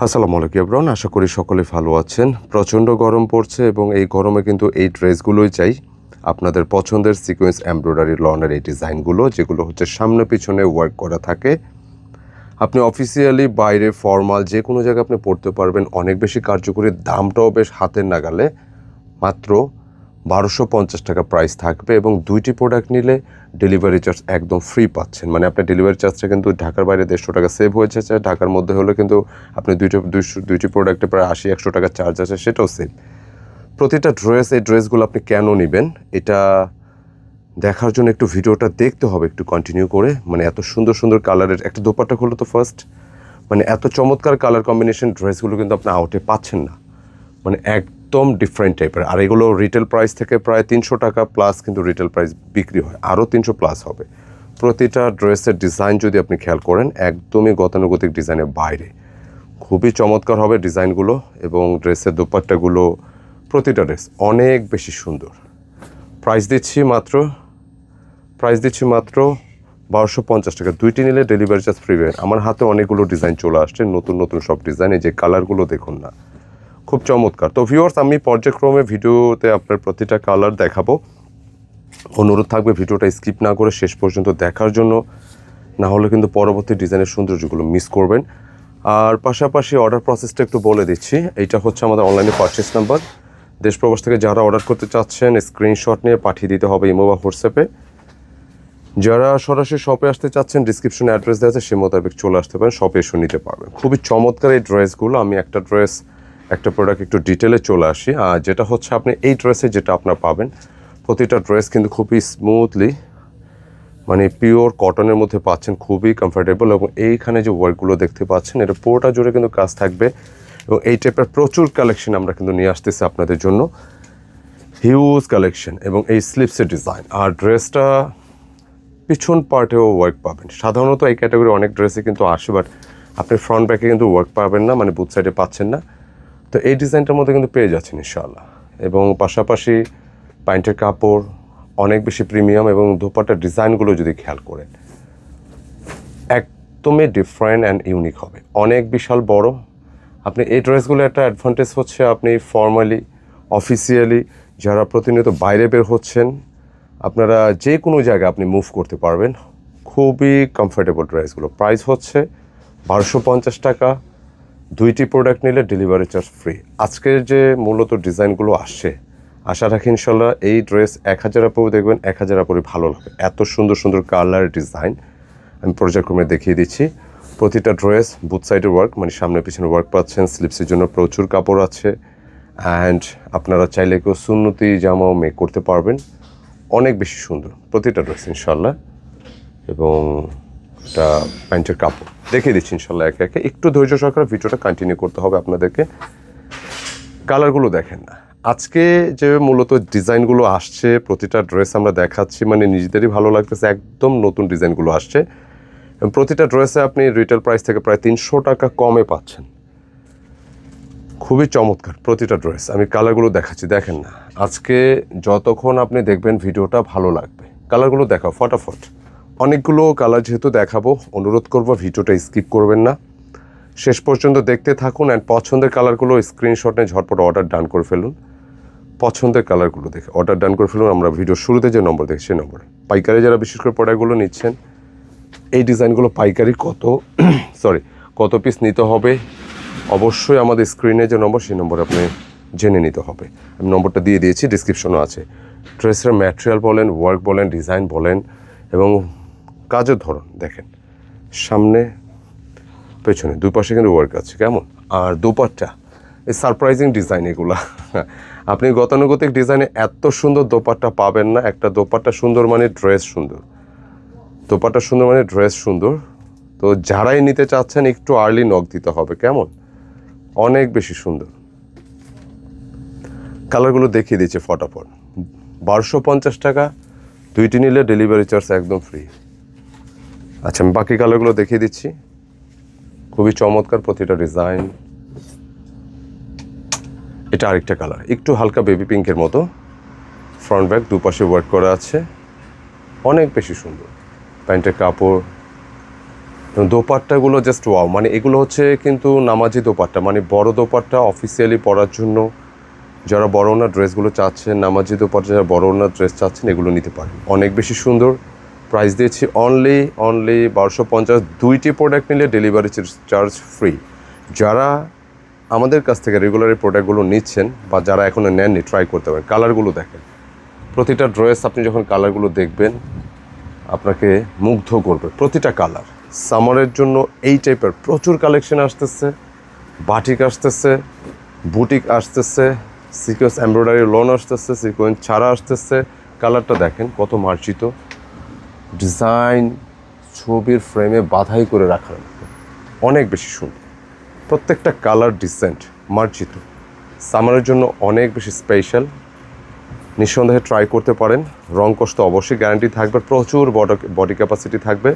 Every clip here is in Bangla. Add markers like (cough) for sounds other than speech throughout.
আসসালামু আলাইকুম এব্রন আশা করি সকলে ভালো আছেন। প্রচণ্ড গরম পড়ছে এবং এই গরমে কিন্তু এই ড্রেসগুলোই চাই। আপনাদের পছন্দের সিকোয়েন্স এমব্রয়ডারি লনের এই ডিজাইনগুলো, যেগুলো হচ্ছে সামনে পিছনে ওয়ার্ক করা থাকে। আপনি অফিসিয়ালি বাইরে ফর্মাল যে কোনো জায়গায় আপনি পড়তে পারবেন। অনেক বেশি কার্যকরী, দামটাও বেশ হাতের নাগালে। মাত্র বারোশো পঞ্চাশ টাকা প্রাইস থাকবে এবং দুইটি প্রোডাক্ট নিলে ডেলিভারি চার্জ একদম ফ্রি পাচ্ছেন। মানে আপনার ডেলিভারি চার্জটা কিন্তু ঢাকার বাইরে দেড়শো টাকা সেভ হয়েছে ঢাকার মধ্যে হলে কিন্তু আপনি দুইটা, দুইশো, দুইটি প্রোডাক্টে প্রায় আশি, একশো টাকা চার্জ আছে, সেটাও সেভ প্রতিটা ড্রেস এই ড্রেসগুলো আপনি কেন নেবেন? এটা দেখার জন্য একটু ভিডিওটা দেখতে হবে, একটু কন্টিনিউ করে। মানে এত সুন্দর সুন্দর কালারের একটা দোপাট্টা হলো তো ফার্স্ট মানে এত চমৎকার কালার কম্বিনেশন ড্রেসগুলো কিন্তু আপনি আউটে পাচ্ছেন না। মানে একদম ডিফারেন্ট টাইপের আর এগুলো রিটেল প্রাইস থেকে প্রায় তিনশো টাকা প্লাস কিন্তু রিটেল প্রাইস বিক্রি হয়। আরও তিনশো প্লাস হবে। প্রতিটা ড্রেসের ডিজাইন যদি আপনি খেয়াল করেন, একদমই গতানুগতিক ডিজাইনের বাইরে। খুবই চমৎকার হবে ডিজাইনগুলো এবং ড্রেসের দোপাট্টাগুলো প্রতিটা ড্রেস অনেক বেশি সুন্দর। প্রাইস দিচ্ছি মাত্র প্রাইস দিচ্ছি মাত্র বারোশো পঞ্চাশ টাকা। দুইটি নিলে ডেলিভারি চার্জ ফ্রি আমার হাতে অনেকগুলো ডিজাইন চলে আসছে। নতুন নতুন সব ডিজাইন এই যে কালারগুলো দেখুন না। খুব চমৎকার। তো ভিউয়ার্স আমি পর্যায়ক্রমে ভিডিওতে আপনার প্রতিটা কালার দেখাবো। অনুরোধ থাকবে ভিডিওটা স্কিপ না করে শেষ পর্যন্ত দেখার জন্য। না হলে কিন্তু পরবর্তী ডিজাইনের সৌন্দর্যগুলো মিস করবেন। আর পাশাপাশি অর্ডার প্রসেসটা একটু বলে দিচ্ছি। এইটা হচ্ছে আমাদের অনলাইনে পারচেস নাম্বার দেশ প্রবাস থেকে যারা অর্ডার করতে চাচ্ছেন স্ক্রিনশট নিয়ে পাঠিয়ে দিতে হবে ইমো বা হোয়াটসঅ্যাপে। যারা সরাসরি শপে আসতে চাচ্ছেন ডিসক্রিপশনে অ্যাড্রেস দেওয়া আছে, সে মোতাবেক চলে আসতে পারেন শপে এসে নিতে পারবেন। খুবই চমৎকার এই ড্রেসগুলো আমি একটা ড্রেস একটা প্রোডাক্ট একটু ডিটেলে চলে আসি। আর যেটা হচ্ছে আপনি এই ড্রেসে যেটা আপনার পাবেন, প্রতিটা ড্রেস কিন্তু খুবই স্মুথলি মানে পিওর কটনের মধ্যে পাচ্ছেন, খুবই কমফোর্টেবল এবং এইখানে যে ওয়ার্কগুলো দেখতে পাচ্ছেন, এটা পুরোটা জুড়ে কিন্তু কাজ থাকবে এবং এই টাইপের প্রচুর কালেকশন আমরা কিন্তু নিয়ে আসতেছি আপনাদের জন্য। হিউজ কালেকশন এবং এই স্লিপসের ডিজাইন আর ড্রেসটা পিছন পার্টেও ওয়ার্ক পাবেন। সাধারণত এই ক্যাটাগরি অনেক ড্রেসে কিন্তু আসে বাট আপনি ফ্রন্ট ব্যাকে কিন্তু ওয়ার্ক পাবেন না মানে বুথ সাইডে পাচ্ছেন না। তো এই ডিজাইনটার মধ্যে কিন্তু পেয়ে যাচ্ছেন ইনশাআল্লাহ। এবং পাশাপাশি প্যান্টের কাপড় অনেক বেশি প্রিমিয়াম এবং দোপাটার ডিজাইনগুলো যদি খেয়াল করেন, একদমই ডিফারেন্ট অ্যান্ড ইউনিক হবে। অনেক বিশাল বড়। আপনি এই ড্রেসগুলো একটা অ্যাডভান্টেজ হচ্ছে আপনি ফর্মালি অফিসিয়ালি যারা প্রতিনিয়ত বাইরে বের হচ্ছেন, আপনারা যে কোনো জায়গায় আপনি মুভ করতে পারবেন। খুবই কমফোর্টেবল ড্রেসগুলো। প্রাইস হচ্ছে বারোশো পঞ্চাশ টাকা। দুইটি প্রোডাক্ট নিলে ডেলিভারি চার্জ ফ্রি আজকের যে মূলত ডিজাইনগুলো আসে আশা রাখি ইনশাল্লাহ এই ড্রেস এক হাজার আপু দেখবেন, এক হাজার আপুরই ভালো লাগবে। এত সুন্দর সুন্দর কালার ডিজাইন আমি পর্যায়ক্রমে দেখিয়ে দিচ্ছি। প্রতিটা ড্রেস বুথ সাইডের ওয়ার্ক মানে সামনে পিছনে ওয়ার্ক পাচ্ছেন স্লিপসের জন্য প্রচুর কাপড় আছে। অ্যান্ড আপনারা চাইলে কেউ সুন্নতি জামাও মেক করতে পারবেন। অনেক বেশি সুন্দর প্রতিটা ড্রেস ইনশাল্লাহ এবং এটা প্যান্টের কাপড়। দেখিয়ে দিচ্ছি ইনশাল্লাহ একে একে। একটু ধৈর্য সহকারে ভিডিওটা কন্টিনিউ করতে হবে আপনাদেরকে। কালারগুলো দেখেন না। আজকে যে মূলত ডিজাইনগুলো আসছে, প্রতিটা ড্রেস আমরা দেখাচ্ছি মানে নিজেদেরই ভালো লাগতেছে, একদম নতুন ডিজাইনগুলো আসছে। প্রতিটা ড্রেসে আপনি রিটেল প্রাইস থেকে প্রায় তিনশো টাকা কমে পাচ্ছেন। খুবই চমৎকার প্রতিটা ড্রেস। আমি কালারগুলো দেখাচ্ছি, দেখেন না। আজকে যতক্ষণ আপনি দেখবেন ভিডিওটা ভালো লাগবে। কালারগুলো দেখাও, ফটাফট। অনেকগুলো কালার যেহেতু দেখাবো, অনুরোধ করব ভিডিওটা স্কিপ করবেন না। শেষ পর্যন্ত দেখতে থাকুন অ্যান্ড পছন্দের কালারগুলো স্ক্রিনশট নিয়ে ঝটপট অর্ডার ডান করে ফেলুন। পছন্দের কালারগুলো দেখে অর্ডার ডান করে ফেলুন। আমরা ভিডিও শুরুতে যে নম্বর দেখি সেই নম্বরে পাইকারি যারা বিশেষ করে প্রোডাক্টগুলো নিচ্ছেন, এই ডিজাইনগুলো পাইকারি কত (clears throat) সরি কত পিস নিতে হবে? অবশ্যই আমাদের স্ক্রিনে যে নম্বর সেই নম্বরে আপনি জেনে নিতে হবে। আমি নম্বরটা দিয়ে দিয়েছি ডিসক্রিপশনও আছে। ড্রেসের ম্যাটেরিয়াল বলেন ওয়ার্ক বলেন ডিজাইন বলেন এবং কাজের ধরন, দেখেন। সামনে, পেছনে দুই পাশে কিন্তু ওয়ার্ক আছে, কেমন? আর দোপাট্টা, এই সারপ্রাইজিং ডিজাইন এগুলা। আপনি গতানুগতিক ডিজাইনে এত সুন্দর দোপাট্টা পাবেন না, একটা দোপাট্টা সুন্দর মানে ড্রেস সুন্দর। দোপাট্টা সুন্দর মানে ড্রেস সুন্দর। তো যারাই নিতে চাচ্ছেন, একটু আর্লি নক দিতে হবে, কেমন? অনেক বেশি সুন্দর। কালারগুলো দেখিয়ে দিচ্ছে ফটাফট। বারোশো পঞ্চাশ টাকা, দুইটি নিলে ডেলিভারি চার্জ একদম ফ্রি আচ্ছা আমি বাকি কালারগুলো দেখিয়ে দিচ্ছি। খুবই চমৎকার প্রতিটা ডিজাইন। এটা আরেকটা কালার, একটু হালকা বেবি পিঙ্কের মতো। ফ্রন্ট ব্যাক দুপাশে ওয়ার্ক করা আছে। অনেক বেশি সুন্দর। প্যান্টের কাপড়। দোপাট্টাগুলো জাস্ট ওয়াও মানে এগুলো হচ্ছে কিন্তু নামাজি দোপাট্টা মানে বড় দোপাট্টা অফিসিয়ালি পরার জন্য যারা বড় ওনার ড্রেসগুলো চাচ্ছেন, নামাজি দোপাট্টা যারা বড় ওনার ড্রেস চাচ্ছেন, এগুলো নিতে পারেন। অনেক বেশি সুন্দর। প্রাইস দিয়েছি অনলি অনলি বারোশো পঞ্চাশ। দুইটি প্রোডাক্ট নিলে ডেলিভারি চার্জ ফ্রি যারা আমাদের কাছ থেকে রেগুলার প্রোডাক্টগুলো নিচ্ছেন বা যারা এখনও নেননি ট্রাই করতে পারেন। কালারগুলো দেখেন। প্রতিটা ড্রেস আপনি যখন কালারগুলো দেখবেন, আপনাকে মুগ্ধ করবে। প্রতিটা কালার সামারের জন্য এই টাইপের প্রচুর কালেকশন আসতেছে। বাটিক আসতেছে বুটিক আসতেছে সিকোয়েন্স এমব্রয়ডারি লোন আসতেছে সিকোয়েন্স ছাড়া আসতেছে। কালারটা দেখেন কত মার্জিত। ডিজাইন ছবির ফ্রেমে বাধাই করে রাখার মতো। অনেক বেশি সুন্দর। প্রত্যেকটা কালার ডিসেন্ট, মার্জিত। সামারের জন্য অনেক বেশি স্পেশাল। নিঃসন্দেহে ট্রাই করতে পারেন। রং কষ্ট অবশ্যই গ্যারান্টি থাকবে। প্রচুর বডি বডি ক্যাপাসিটি থাকবে।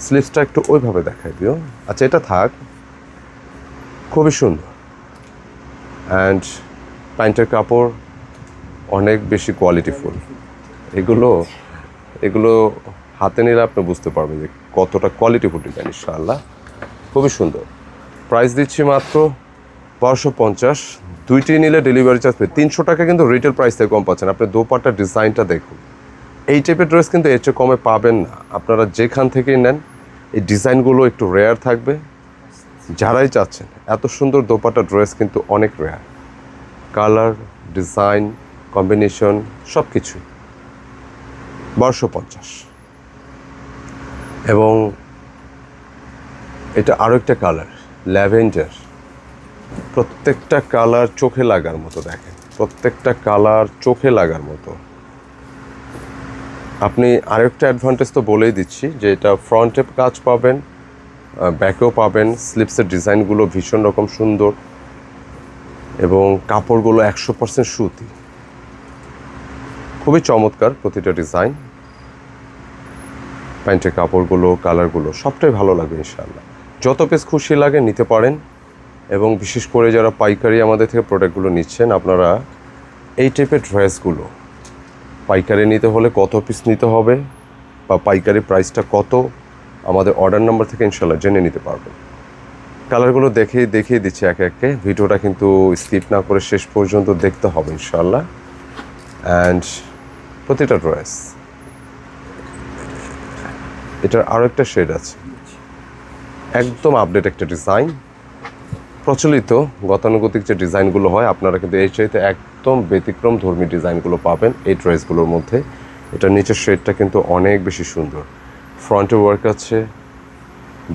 স্লিভসটা একটু ওইভাবে দেখাই দিও। আচ্ছা এটা থাক। খুবই সুন্দর। অ্যান্ড প্যান্টের কাপড় অনেক বেশি কোয়ালিটিফুল এগুলো এগুলো হাতে নিলে আপনি বুঝতে পারবেন যে কতটা কোয়ালিটিফুল ডিজাইন ইনশাআল্লাহ। খুবই সুন্দর। প্রাইস দিচ্ছি মাত্র বারোশো পঞ্চাশ। দুইটি নিলে ডেলিভারি চার্জ পেয়ে তিনশো টাকা কিন্তু রিটেল প্রাইস থেকে কম পাচ্ছেন। আপনি দোপাট্টার ডিজাইনটা দেখুন। এই টাইপের ড্রেস কিন্তু এর চেয়ে কমে পাবেন না। আপনারা যেখান থেকেই নেন, এই ডিজাইনগুলো একটু রেয়ার থাকবে। যারাই চাচ্ছেন, এত সুন্দর দোপাট্টা ড্রেস কিন্তু অনেক রেয়ার কালার ডিজাইন কম্বিনেশন সব কিছু বারোশো পঞ্চাশ। এবং এটা আরও একটা কালার ল্যাভেন্ডার। প্রত্যেকটা কালার চোখে লাগার মতো দেখেন। প্রত্যেকটা কালার চোখে লাগার মতো। আপনি আরেকটা অ্যাডভান্টেজ তো বলেই দিচ্ছি যে এটা ফ্রন্টে কাজ পাবেন ব্যাকেও পাবেন স্লিপসের ডিজাইনগুলো ভীষণ রকম সুন্দর এবং কাপড়গুলো একশো পার্সেন্ট সুতি। খুবই চমৎকার প্রতিটা ডিজাইন প্যান্টের কাপড়গুলো, কালারগুলো সবটাই ভালো লাগবে ইনশাআল্লাহ। যত পেস খুশি লাগে নিতে পারেন এবং বিশেষ করে যারা পাইকারি আমাদের থেকে প্রোডাক্টগুলো নিচ্ছেন, আপনারা এই টাইপের ড্রেসগুলো পাইকারি নিতে হলে কত পিস নিতে হবে বা পাইকারি প্রাইসটা কত, আমাদের অর্ডার নাম্বার থেকে ইনশাল্লাহ জেনে নিতে পারবেন। কালারগুলো দেখে দেখিয়ে দিচ্ছি একে একে। ভিডিওটা কিন্তু স্কিপ না করে শেষ পর্যন্ত দেখতে হবে ইনশাল্লাহ অ্যান্ড প্রতিটা ড্রেস এটার আরও একটা শেড আছে। একদম আপডেট একটা ডিজাইন প্রচলিত, গতানুগতিক যে ডিজাইনগুলো হয়, আপনারা কিন্তু এই চাইতে একদম ব্যতিক্রম ধর্মী ডিজাইনগুলো পাবেন এই ড্রেসগুলোর মধ্যে। এটার নিচের শেডটা কিন্তু অনেক বেশি সুন্দর। ফ্রন্টে ওয়ার্ক আছে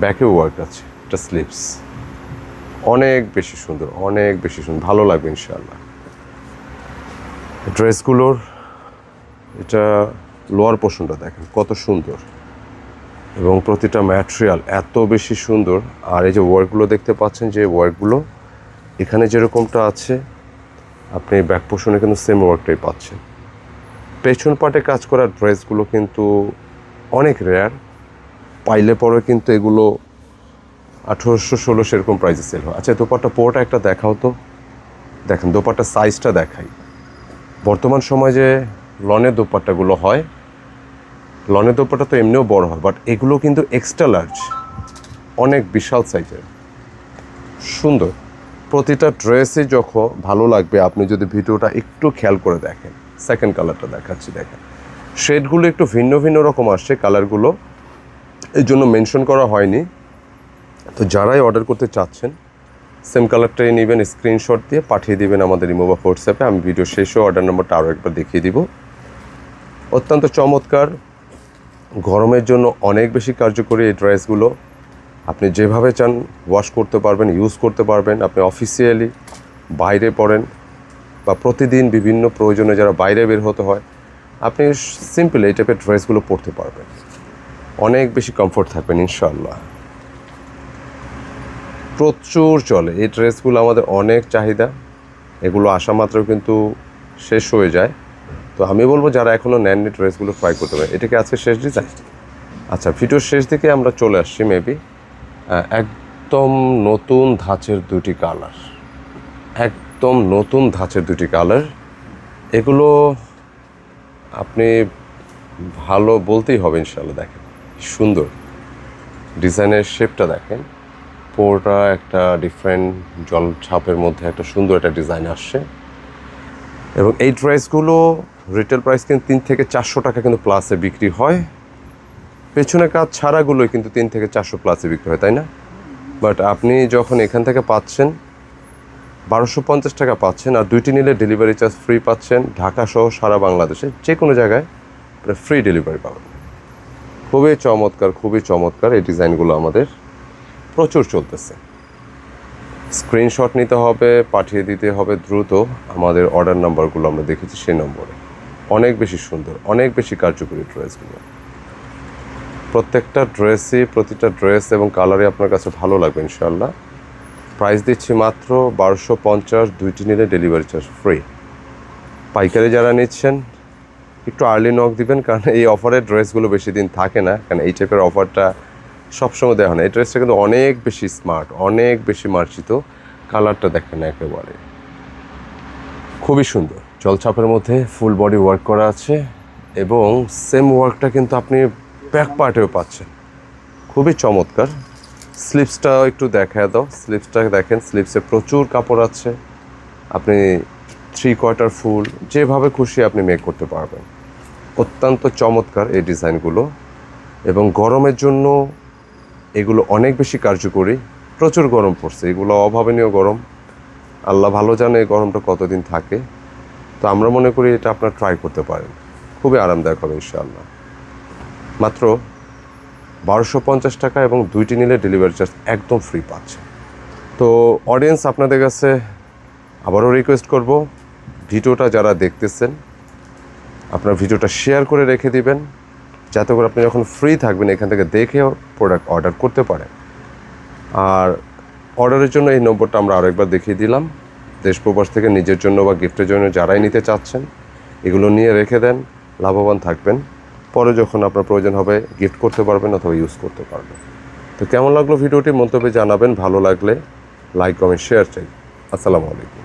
ব্যাকে ওয়ার্ক আছে, এটা স্লিপস অনেক বেশি সুন্দর, অনেক বেশি সুন্দর, ভালো লাগবে ইনশাআল্লাহ। ড্রেসগুলোর এটা লোয়ার পোর্শনটা দেখেন, কত সুন্দর। এবং প্রতিটা ম্যাটেরিয়াল এত বেশি সুন্দর। আর এই যে ওয়ার্কগুলো দেখতে পাচ্ছেন যে ওয়ার্কগুলো এখানে যেরকমটা আছে, আপনি ব্যাক পোর্শনে কিন্তু সেম ওয়ার্কটাই পাচ্ছেন। পেছন পাটে কাজ করা ড্রেসগুলো কিন্তু অনেক রেয়ার পাইলে পরে কিন্তু এগুলো আঠেরোশো ষোলো সেরকম প্রাইসে সেল হয়। আচ্ছা দোপাট্টা পোটা একটা দেখাও তো। দেখেন দোপাট্টার সাইজটা দেখাই। বর্তমান সময় যে লনের দোপাট্টাগুলো হয় লনের দোপাট্টা তো এমনিও বড় হয় বাট এগুলো কিন্তু এক্সট্রা লার্জ অনেক বিশাল সাইজের সুন্দর। প্রতিটা ড্রেসে যখন ভালো লাগবে, আপনি যদি ভিডিওটা একটু খেয়াল করে দেখেন সেকেন্ড কালারটা দেখাচ্ছি, দেখেন। শেডগুলো একটু ভিন্ন ভিন্ন রকম আসছে কালারগুলো এই জন্য মেনশন করা হয়নি। তো যারাই অর্ডার করতে চাচ্ছেন সেম কালারটাই নেবেন স্ক্রিনশট দিয়ে পাঠিয়ে দিবেন আমাদের ইমোবা হোয়াটসঅ্যাপে আমি ভিডিও শেষে অর্ডার নম্বরটা আরও একবার দেখিয়ে দিব। অত্যন্ত চমৎকার। গরমের জন্য অনেক বেশি কার্যকরী এই ড্রেসগুলো আপনি যেভাবে চান ওয়াশ করতে পারবেন ইউজ করতে পারবেন। আপনি অফিসিয়ালি বাইরে পড়েন বা প্রতিদিন বিভিন্ন প্রয়োজনে যারা বাইরে বের হতে হয়, আপনি সিম্পল এই টাইপের ড্রেসগুলো পরতে পারবেন। অনেক বেশি কমফোর্ট থাকবেন ইনশাল্লাহ প্রচুর চলে। এই ড্রেসগুলো আমাদের অনেক চাহিদা। এগুলো আসা মাত্র কিন্তু শেষ হয়ে যায়। তো আমি বলব যারা এখনও নেননি ড্রেসগুলো ট্রাই করতে পারে এটা কি আজকে শেষ ডিজাইন আচ্ছা ভিডিওর শেষ দিকে আমরা চলে আসছি মেবি একদম নতুন ধাঁচের দুটি কালার একদম নতুন ধাঁচের দুটি কালার এগুলো আপনি ভালো বলতেই হবে ইনশাল্লাহ দেখেন সুন্দর। ডিজাইনের শেপটা দেখেন, পুরোটা একটা ডিফারেন্ট জল ছাপের মধ্যে একটা সুন্দর একটা ডিজাইন আসছে। এবং এই ড্রেসগুলো রিটেল প্রাইস কিন্তু তিন থেকে চারশো টাকা কিন্তু প্লাসে বিক্রি হয়। পেছনে কাজ ছাড়াগুলোই কিন্তু তিন থেকে চারশো প্লাসে বিক্রি হয়, তাই না? বাট আপনি যখন এখান থেকে পাচ্ছেন, বারোশো পঞ্চাশ টাকা পাচ্ছেন আর দুইটি নিলে ডেলিভারি চার্জ ফ্রি পাচ্ছেন, ঢাকা সহ সারা বাংলাদেশে যে কোনো জায়গায় ফ্রি ডেলিভারি পাবেন। খুবই চমৎকার খুবই চমৎকার এই ডিজাইনগুলো আমাদের প্রচুর চলতেছে। স্ক্রিনশট নিতে হবে, পাঠিয়ে দিতে হবে দ্রুত। আমাদের অর্ডার নাম্বারগুলো আমরা দেখেছি সেই নম্বরে। অনেক বেশি সুন্দর, অনেক বেশি কার্যকরী ড্রেসগুলো প্রত্যেকটা ড্রেসই প্রতিটা ড্রেস এবং কালারই আপনার কাছে ভালো লাগবে ইনশাল্লাহ প্রাইস দিচ্ছি মাত্র বারোশো পঞ্চাশ, দুইটি নিলে ডেলিভারি চার্জ ফ্রি পাইকারি যারা নিচ্ছেন, একটু আর্লি নক দিবেন, কারণ এই অফারের ড্রেসগুলো বেশি দিন থাকে না, কারণ এই টাইপের অফারটা সবসময় দেওয়া হয় না। এই ড্রেসটা কিন্তু অনেক বেশি স্মার্ট অনেক বেশি মার্জিত। কালারটা দেখেন একেবারে। খুবই সুন্দর। জলছাপের মধ্যে ফুল বডি ওয়ার্ক করা আছে এবং সেম ওয়ার্কটা কিন্তু আপনি ব্যাক পার্টেও পাচ্ছেন। খুবই চমৎকার। স্লিপসটাও একটু দেখা দাও। স্লিপসটা দেখেন স্লিপসে প্রচুর কাপড় আছে। আপনি থ্রি কোয়ার্টার ফুল যেভাবে খুশি আপনি মেক করতে পারবেন। অত্যন্ত চমৎকার এই ডিজাইনগুলো এবং গরমের জন্য এগুলো অনেক বেশি কার্যকরী। প্রচুর গরম পড়ছে। এগুলো অভাবনীয় গরম। আল্লাহ ভালো জানে গরমটা কতদিন থাকে। তো আমরা মনে করি এটা আপনার ট্রাই করতে পারেন। খুবই আরামদায়ক হবে ইনশাআল্লাহ। মাত্র বারোশো পঞ্চাশ টাকা এবং দুইটি নিলে ডেলিভারি চার্জ একদম ফ্রি পাচ্ছে। তো অডিয়েন্স আপনাদের কাছে আবারও রিকোয়েস্ট করব, ভিডিওটা যারা দেখতেছেন, আপনার ভিডিওটা শেয়ার করে রেখে দিবেন, যাতে করে আপনি যখন ফ্রি থাকবেন, এখান থেকে দেখেও প্রোডাক্ট অর্ডার করতে পারেন। আর অর্ডারের জন্য এই নম্বরটা আমরা আরেকবার দেখিয়ে দিলাম। দেশ প্রবাস থেকে নিজের জন্য বা গিফটের জন্য যারাই নিতে চাচ্ছেন, এগুলো নিয়ে রেখে দেন, লাভবান থাকবেন। পরে যখন আপনার প্রয়োজন হবে, গিফট করতে পারবেন অথবা ইউজ করতে পারবেন। তো কেমন লাগল ভিডিওটি মন্তব্যে জানাবেন। ভালো লাগলে লাইক, কমেন্ট, শেয়ার চাই। আসসালামু আলাইকুম।